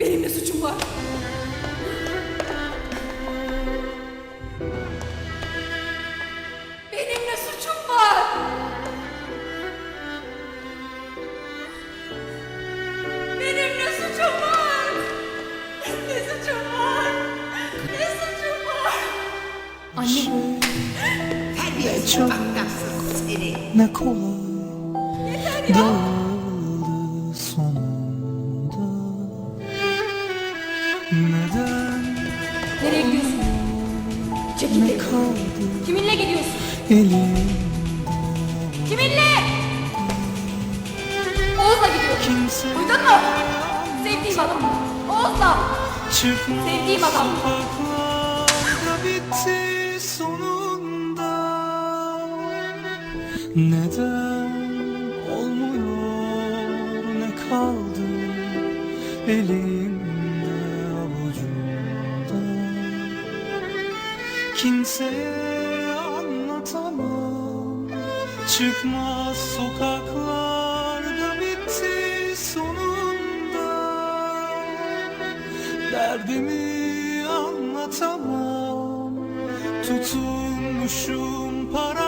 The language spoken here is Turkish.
Benim ne suçum var? Benim ne suçum var? Benim ne suçum var? Ne suçum var? Ne suçum var? Anne, Terbiyesiz baktaksın seni. Ne kolay yeter ya. Neden Nereye gidiyorsun? Çekil kaldı Kiminle gidiyorsun? Kiminle? Oğuz'la gidiyorum. Kimse Duydun mu? Sevdiğim adam. Oğuz'la. çıkmaz Sevdiğim adam. sokaklarda bitti sonunda Neden olmuyor ne kaldı elimde Kimseye anlatamam. Çıkmaz sokaklarda bitti sonunda. Derdimi anlatamam. Tutunmuşum para